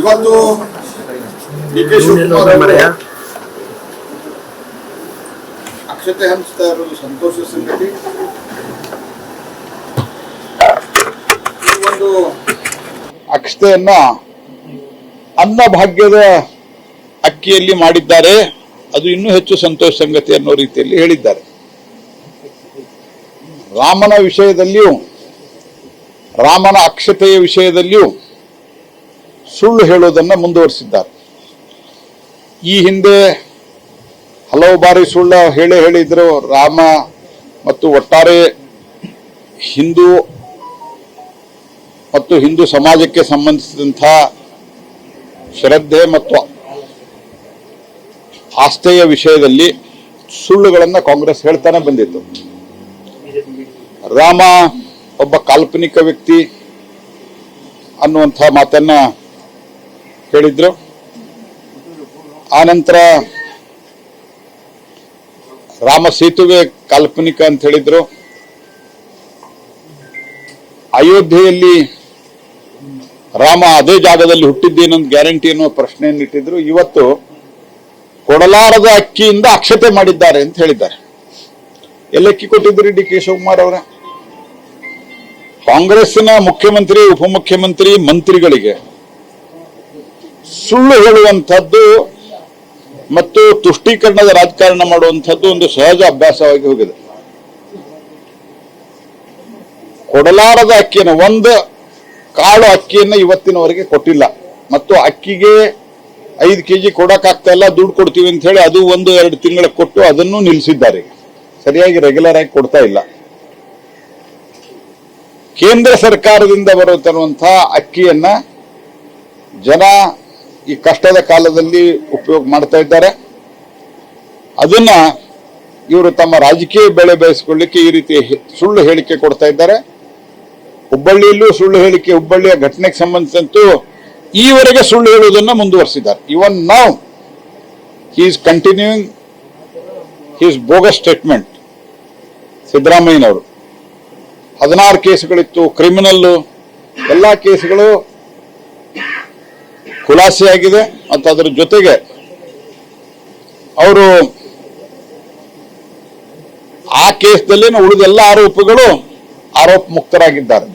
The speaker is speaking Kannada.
ಇವತ್ತು ಡಿ ಕೆ ಶಿವಕುಮಾರ್ ಅವರು ಅಕ್ಷತೆ ಹಂಚ್ತಾ ಇರೋದು ಸಂತೋಷ ಸಂಗತಿ. ಈ ಒಂದು ಅಕ್ಷತೆಯನ್ನ ಅನ್ನಭಾಗ್ಯದ ಅಕ್ಕಿಯಲ್ಲಿ ಮಾಡಿದ್ದಾರೆ. ಅದು ಇನ್ನೂ ಹೆಚ್ಚು ಸಂತೋಷ ಸಂಗತಿ ಅನ್ನೋ ರೀತಿಯಲ್ಲಿ ಹೇಳಿದ್ದಾರೆ. ರಾಮನ ವಿಷಯದಲ್ಲಿಯೂ ರಾಮನ ಅಕ್ಷತೆಯ ವಿಷಯದಲ್ಲಿಯೂ ಸುಳ್ಳು ಹೇಳುವುದನ್ನ ಮುಂದುವರಿಸಿದ್ದಾರೆ. ಈ ಹಿಂದೆ ಹಲವು ಬಾರಿ ಸುಳ್ಳು ಹೇಳಿ ಹೇಳಿದ್ರು ರಾಮ ಮತ್ತು ಒಟ್ಟಾರೆ ಹಿಂದೂ ಮತ್ತು ಹಿಂದೂ ಸಮಾಜಕ್ಕೆ ಸಂಬಂಧಿಸಿದಂಥ ಶ್ರದ್ಧೆ ಮತ್ತು ಆಸ್ಥೆಯ ವಿಷಯದಲ್ಲಿ ಸುಳ್ಳುಗಳನ್ನು ಕಾಂಗ್ರೆಸ್ ಹೇಳ್ತಾನೆ ಬಂದಿತ್ತು. ರಾಮ ಒಬ್ಬ ಕಾಲ್ಪನಿಕ ವ್ಯಕ್ತಿ ಅನ್ನುವಂಥ ಮಾತನ್ನ ಹೇಳಿದ್ರು. ಆನಂತರ ರಾಮ ಸೇತುವೆ ಕಾಲ್ಪನಿಕ ಅಂತ ಹೇಳಿದ್ರು. ಅಯೋಧ್ಯೆಯಲ್ಲಿ ರಾಮ ಅದೇ ಜಾಗದಲ್ಲಿ ಹುಟ್ಟಿದ್ದೇನೊಂದು ಗ್ಯಾರಂಟಿ ಅನ್ನುವ ಪ್ರಶ್ನೆಯನ್ನು ಇಟ್ಟಿದ್ರು. ಇವತ್ತು ಕೊಡಲಾರದ ಅಕ್ಕಿಯಿಂದ ಅಕ್ಷತೆ ಮಾಡಿದ್ದಾರೆ ಅಂತ ಹೇಳಿದ್ದಾರೆ. ಎಲ್ಲಕ್ಕಿ ಕೊಟ್ಟಿದ್ರಿ ಡಿ ಕೆ ಶಿವಕುಮಾರ್ ಅವರ? ಕಾಂಗ್ರೆಸ್ನ ಮುಖ್ಯಮಂತ್ರಿ, ಉಪಮುಖ್ಯಮಂತ್ರಿ, ಮಂತ್ರಿಗಳಿಗೆ ಸುಳ್ಳು ಹೇಳುವಂಥದ್ದು ಮತ್ತು ತುಷ್ಟೀಕರಣದ ರಾಜಕಾರಣ ಮಾಡುವಂಥದ್ದು ಒಂದು ಸಹಜ ಅಭ್ಯಾಸವಾಗಿ ಹೋಗಿದೆ. ಕೊಡಲಾರದ ಅಕ್ಕಿಯನ್ನು ಒಂದು ಕಾಳು ಅಕ್ಕಿಯನ್ನು ಇವತ್ತಿನವರೆಗೆ ಕೊಟ್ಟಿಲ್ಲ. ಮತ್ತು ಅಕ್ಕಿಗೆ ಐದು ಕೆಜಿ ಕೊಡಕ್ಕಾಗ್ತಾ ಇಲ್ಲ, ದುಡ್ಡು ಕೊಡ್ತೀವಿ ಅಂತ ಹೇಳಿ ಅದು ಒಂದು, ಎರಡು ತಿಂಗಳ ಕೊಟ್ಟು ಅದನ್ನು ನಿಲ್ಲಿಸಿದ್ದಾರೆ. ಸರಿಯಾಗಿ ರೆಗ್ಯುಲರ್ ಆಗಿ ಕೊಡ್ತಾ ಇಲ್ಲ. ಕೇಂದ್ರ ಸರ್ಕಾರದಿಂದ ಬರುತ್ತಿರುವಂತಹ ಅಕ್ಕಿಯನ್ನ ಜನ ಈ ಕಷ್ಟದ ಕಾಲದಲ್ಲಿ ಉಪಯೋಗ ಮಾಡ್ತಾ ಇದ್ದಾರೆ. ಅದನ್ನ ಇವರು ತಮ್ಮ ರಾಜಕೀಯ ಬೆಳೆ ಬಯಸಿಕೊಳ್ಳಿಕ್ಕೆ ಈ ರೀತಿ ಸುಳ್ಳು ಹೇಳಿಕೆ ಕೊಡ್ತಾ ಇದ್ದಾರೆ. ಹುಬ್ಬಳ್ಳಿಯಲ್ಲೂ ಸುಳ್ಳು ಹೇಳಿಕೆ, ಹುಬ್ಬಳ್ಳಿಯ ಘಟನೆಗೆ ಸಂಬಂಧಿಸಿದಂತೂ ಈವರೆಗೆ ಸುಳ್ಳು ಹೇಳುವುದನ್ನು ಮುಂದುವರಿಸಿದ್ದಾರೆ. Even now he is continuing his bogus statement ಸಿದ್ದರಾಮಯ್ಯನವರು. ಹದಿನಾರು ಕೇಸುಗಳಿತ್ತು ಕ್ರಿಮಿನಲ್ ಎಲ್ಲ ಕೇಸುಗಳು ಖುಲಾಸೆಯಾಗಿದೆ ಮತ್ತು ಅದರ ಜೊತೆಗೆ ಅವರು ಆ ಕೇಸ್ದಲ್ಲಿನ ಉಳಿದ ಎಲ್ಲ ಆರೋಪಿಗಳು ಆರೋಪ ಮುಕ್ತರಾಗಿದ್ದಾರೆ.